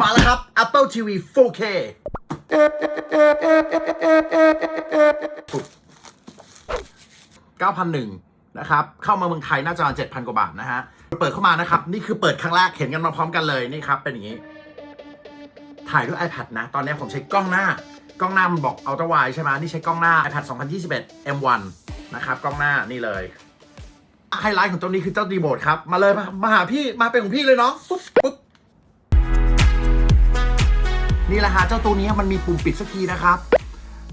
มาแล้วครับ Apple TV 4K 9,001นะครับ เข้ามาเมืองไทยน่าจะประมาณ7,000 กว่าบาทนะฮะ เปิดเข้ามานะครับ นี่คือเปิดครั้งแรก เห็นกันมาพร้อมกันเลย นี่ครับ เป็นอย่างนี้ ถ่ายด้วย iPad นะ ตอนนี้ผมใช้กล้องหน้า กล้องหน้ามันบอก Ultra Wide ใช่ไหมนี่ใช้กล้องหน้า iPad 2021 M1 นะครับ กล้องหน้านี่เลยไฮไลท์ของตัวนี้คือเจ้ารีโมทครับ มาเลยมามาหาพี่ มาเป็นของพี่เลยเนาะปุ๊บปุ๊บ นี่แหละฮะเจ้าตัวนี้มันมีปุ่มปิดสักทีนะครับ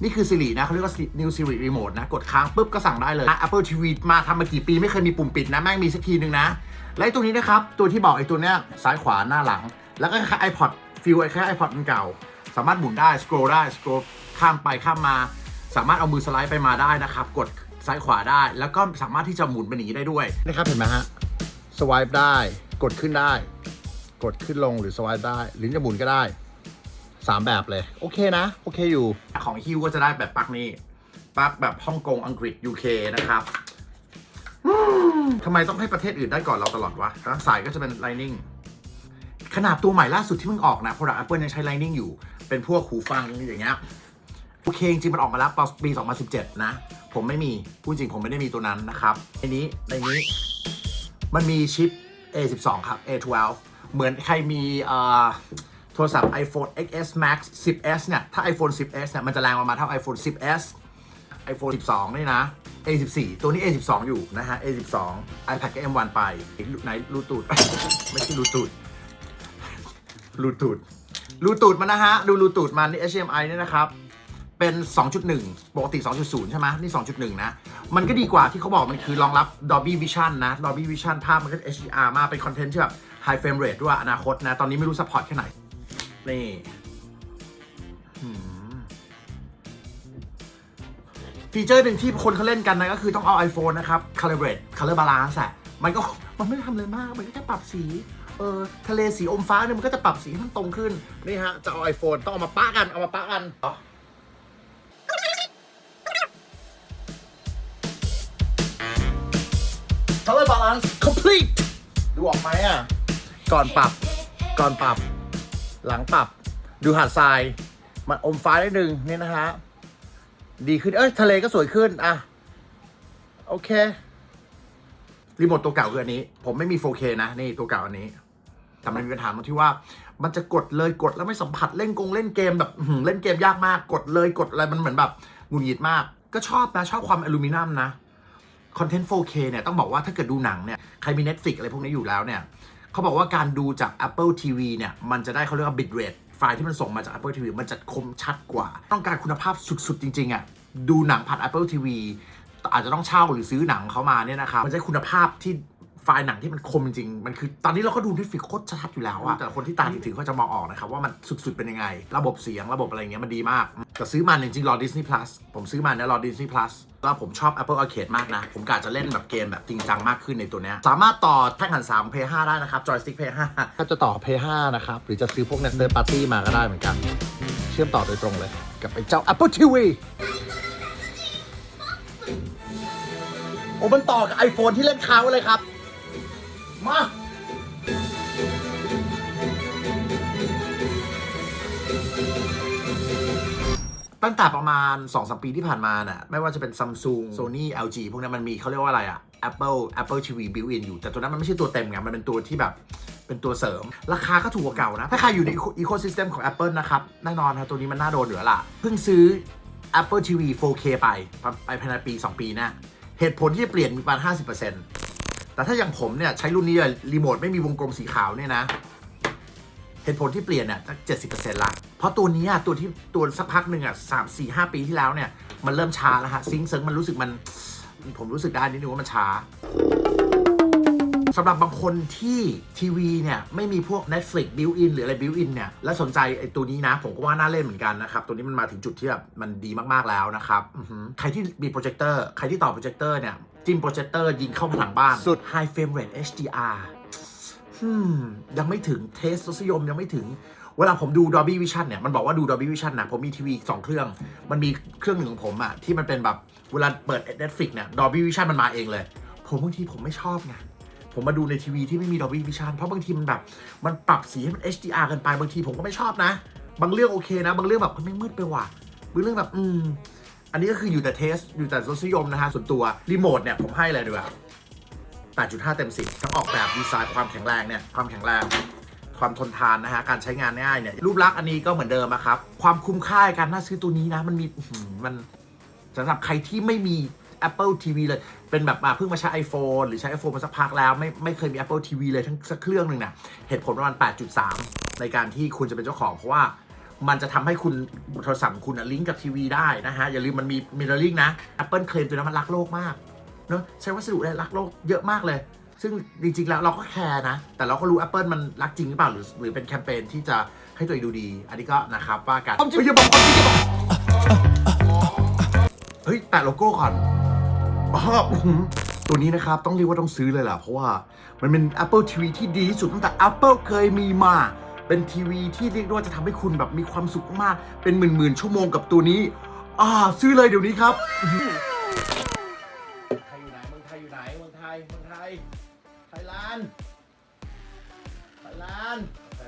นี่คือ Siri นะเขาเรียกว่า New Siri Remote นะ กดค้างปุ๊บก็สั่งได้เลย Apple TV มาทำมากี่ปีไม่เคยมีปุ่มปิดนะ แม่งมีสักทีหนึ่งนะ และไอ้ตัวนี้นะครับ ตัวที่บอกไอ้ตัวเนี้ยซ้ายขวาหน้าหลัง แล้วก็คล้าย iPod ฟิลไอ้คล้าย iPod มันเก่า สามารถหมุนได้สคร l ได้สคร l ข้ามไปข้ามมา สามารถเอามือสไลด์ไปมาได้นะครับ กดซ้ายขวาได้ แล้วก็สามารถที่จะหมุนเป็นอย่างนี้ได้ด้วยนะครับเห็นไหมฮะสวายได้ กดขึ้นได้ กดขึ้นลงหรือสวายได้ หรือจะหมุนก็ได้ สามแบบเลย โอเคนะ โอเคอยู่ ของฮิวก็จะได้แบบปลั๊กนี้ปลั๊กแบบฮ่องกงอังกฤษ UK นะครับทำไมต้องให้ประเทศอื่นได้ก่อนเราตลอดวะสายก็จะเป็น Lightning ขนาดตัวใหม่ล่าสุดที่เพิ่งออกนะ Product Apple ยังใช้ Lightning อยู่ เป็นพวกหูฟังอย่างเงี้ยโอเคจริงมันออกมาแล้วปี 2017 นะ ผมไม่มี พูดจริงผมไม่ได้มีตัวนั้นนะครับในนี้ในนี้มันมีชิป A12 ครับ A12 เหมือนใครมีเอ่อ โทรศัพท์ iPhone XS Max 10s เนี่ย ถ้า iPhone 10s เนี่ย มันจะแรงประมาณเท่า iPhone 10s iPhone 12 นี่นะ A14 ตัวนี้ A12 อยู่นะฮะ A12 iPad ก็ M1 ไปไหนรูตูด ไม่ใช่รูตูดรูตูดรูตูดมันนะฮะ ดูรูตูดมันนี่ HDMI นี่นะครับ เป็น 2.1 ปกติ 2.0 ใช่ไหมนี่ 2.1 นะ มันก็ดีกว่าที่เขาบอกมันคือรองรับ Dolby Vision นะ Dolby Vision ภาพมันก็ HDR มากเป็นคอนเทนต์ที่แบบ High Frame Rate ด้วยอนาคตนะ ตอนนี้ไม่รู้ support แค่ไหน นี่หืมฟีเจอร์หนึ่งที่คนเขาเล่นกันนะก็คือต้องเอา iPhone นะครับ calibrate color balance อะมันก็มันไม่ได้ทำอะไรมาก มันก็แค่ปรับสี เออทะเลสีอมฟ้าเนี่ยมันก็จะปรับสีให้มันตรงขึ้น นี่ฮะ จะเอา iPhone ต้องเอามาปะกัน เอามาปะกัน color balance complete ดูออกไหมอะ ก่อนปรับ ก่อนปรับ หลังปรับดูหาดทราย มันอมฟ้าได้หนึ่งนี่นะฮะ ดีขึ้น เอ้ย ทะเลก็สวยขึ้น อะ โอเค รีโมทตัวเก่าคืออันนี้ ผมไม่มี 4K นะ นี่ตัวเก่าอันนี้แต่มันมีปัญหาตรงที่ว่า มันจะกดเลยกดแล้วไม่สัมผัสเล่นกงเล่นเกมแบบเล่นเกมยากมาก กดเลยกดอะไรมันเหมือนแบบหงุดหงิดมาก ก็ชอบนะชอบความอลูมิเนียมนะคอนเทนต์ 4K เนี่ยต้องบอกว่าถ้าเกิดดูหนังเนี่ยใครมี Netflix อะไรพวกนี้อยู่แล้วเนี่ย เขาบอกว่าการดูจาก Apple TV เนี่ย มันจะได้เขาเรียกว่า bitrate ไฟล์ที่มันส่งมาจาก Apple TV มันจะคมชัดกว่า ต้องการคุณภาพสุดๆ จริงๆอะดูหนังผ่าน Apple TV อาจจะต้องเช่าหรือซื้อหนังเขามาเนี่ยนะครับมันจะคุณภาพที่ ไฟล์หนังที่มันคมจริง มันคือตอนนี้เราก็ดู Netflix โคตรชัดอยู่แล้วอะแต่คนที่ตาถึงๆเขาจะมองออกนะครับว่ามันสุดๆเป็นยังไง ระบบเสียงระบบอะไรเงี้ยมันดีมาก แต่ซื้อมาจริงๆรอ Disney Plus ผมซื้อมาเนี่ยรอ Disney Plus แล้วผมชอบ Apple Arcade มากนะ ผมกะจะเล่นแบบเกมแบบจริงจังมากขึ้นในตัวเนี้ย สามารถต่อแท่งหัน3 Play 5ได้นะครับ Joystick Play 5ถ้าจะต่อ Play 5นะครับ หรือจะซื้อพวก n e t Third Party มาก็ได้เหมือนกัน เชื่อมต่อโดยตรงเลย กับไอ้เจ้า Apple TV โอ้มันต่อกับ iPhone ที่เล่นค้างไว้เลยครับ มาตั้งแต่ประมาณ2-3ปีที่ผ่านมาน่ะไม่ว่าจะเป็น Samsung Sony LG พวกนั้นมันมีเขาเรียกว่าอะไรอะ Apple Apple TV built-in อยู่ แต่ตัวนั้นมันไม่ใช่ตัวเต็มไง มันเป็นตัวที่แบบเป็นตัวเสริม ราคาก็ถูกกว่าเก่านะ ถ้าใครอยู่ใน ecosystem ของ Apple นะครับ แน่นอนครับตัวนี้มันน่าโดนเหลือละเพิ่งซื้อ Apple TV 4K ไป ไปภายในปี 2 ปีนะ เหตุผลที่จะเปลี่ยนมีประมาณ 50% แต่ถ้าอย่างผมเนี่ยใช้รุ่นนี้เลยรีโมทไม่มีวงกลมสีขาวเนี่ยนะเหตุผลที่เปลี่ยนเนี่ยสักเจ็ดสิบเปอร์เซ็นต์ละ เพราะตัวนี้ยตัวที่ตัวสักพักหนึ่งอะสามสี่ห้าปีที่แล้วเนี่ย มันเริ่มช้าแล้วฮะ ซิงค์เซิงมันรู้สึกมัน ผมรู้สึกได้นิดนึงว่ามันช้าสำหรับบางคนที่ทีวีเนี่ย ไม่มีพวก Netflix built-in หรืออะไร built-in เนี่ย และสนใจไอ้ตัวนี้นะ ผมก็ว่าน่าเล่นเหมือนกันนะครับ ตัวนี้มันมาถึงจุดที่แบบมันดีมากๆแล้วนะครับ ใครที่มีโปรเจคเตอร์ใครที่ต่อโปรเจคเตอร์เนี่ย จิ้มโปรเจคเตอร์ยิงเข้าผนังบ้านสุด High Frame Rate HDR อืมยังไม่ถึงเทสรสนิยมยังไม่ถึง เวลาผมดู Dolby Vision เนี่ย มันบอกว่าดู Dolby Vision นะผมมีทีวีสองเครื่อง มันมีเครื่องหนึ่งของผมอะที่มันเป็นแบบเวลาเปิด Netflix เนี่ย Dolby Vision มันมาเองเลย ผมบางทีผมไม่ชอบไงผมมาดูในทีวีที่ไม่มี Dolby Vision เพราะบางทีมันแบบ มันปรับสีให้มัน HDR กันไปบางทีผมก็ไม่ชอบนะ บางเรื่องโอเคนะ บางเรื่องแบบมันไม่มืดไปว่ะบางเรื่องแบบ อืม อันนี้ก็คืออยู่แต่เทส อยู่แต่รสนิยมนะฮะ ส่วนตัว รีโมทเนี่ย ผมให้เลยดีกว่า8.5 เต็ม 10 ทั้งออกแบบดีไซน์ความแข็งแรงเนี่ย ความแข็งแรงความทนทานนะฮะ การใช้งานง่ายเนี่ย รูปลักษณ์อันนี้ก็เหมือนเดิมอะครับ ความคุ้มค่าการน่าซื้อตัวนี้นะ มันมีมันสำหรับใครที่ไม่มี Apple TV เลย เป็นแบบมาเพิ่งมาใช้ iPhone หรือใช้ iPhone มาสักพักแล้ว ไม่ไม่เคยมี Apple TV เลยทั้งสักเครื่องหนึ่งนะเหตุผลประมาณ 8.3 ในการที่คุณจะเป็นเจ้าของเพราะว่า มันจะทำให้คุณโทรศัพท์ของคุณลิงก์กับทีวีได้นะฮะ อย่าลืมมันมี mirroring นะ Apple เคลมตัวนั้นมันรักโลกมากเนอะใช้วัสดุได้รักโลกเยอะมากเลย ซึ่งจริงๆแล้วเราก็แคร์นะ แต่เราก็รู้ Apple มันรักจริงหรือเปล่าหรือหรือเป็นแคมเปญที่จะให้ตัวเองดูดี อันนี้ก็นะครับว่ากันเฮ้ยอย่าบอกความจริงอย่าบอกเฮ้ยแปะโลโก้ก่อนอ๋ออื้อหือตัวนี้นะครับต้องเรียกว่าต้องซื้อเลยล่ะเพราะว่ามันเป็น Apple TV ที่ดีที่สุดตั้งแต่ Apple เคยมีมา เป็นทีวีที่เรียกได้ว่าจะทำให้คุณแบบมีความสุขมาก เป็นหมื่นๆชั่วโมงกับตัวนี้ อ่า ซื้อเลยเดี๋ยวนี้ครับ ไทยอยู่ไหนเมืองไทยอยู่ไหนเมืองไทยเมืองไทย ไทยแลนด์ไทยแลนด์โอเค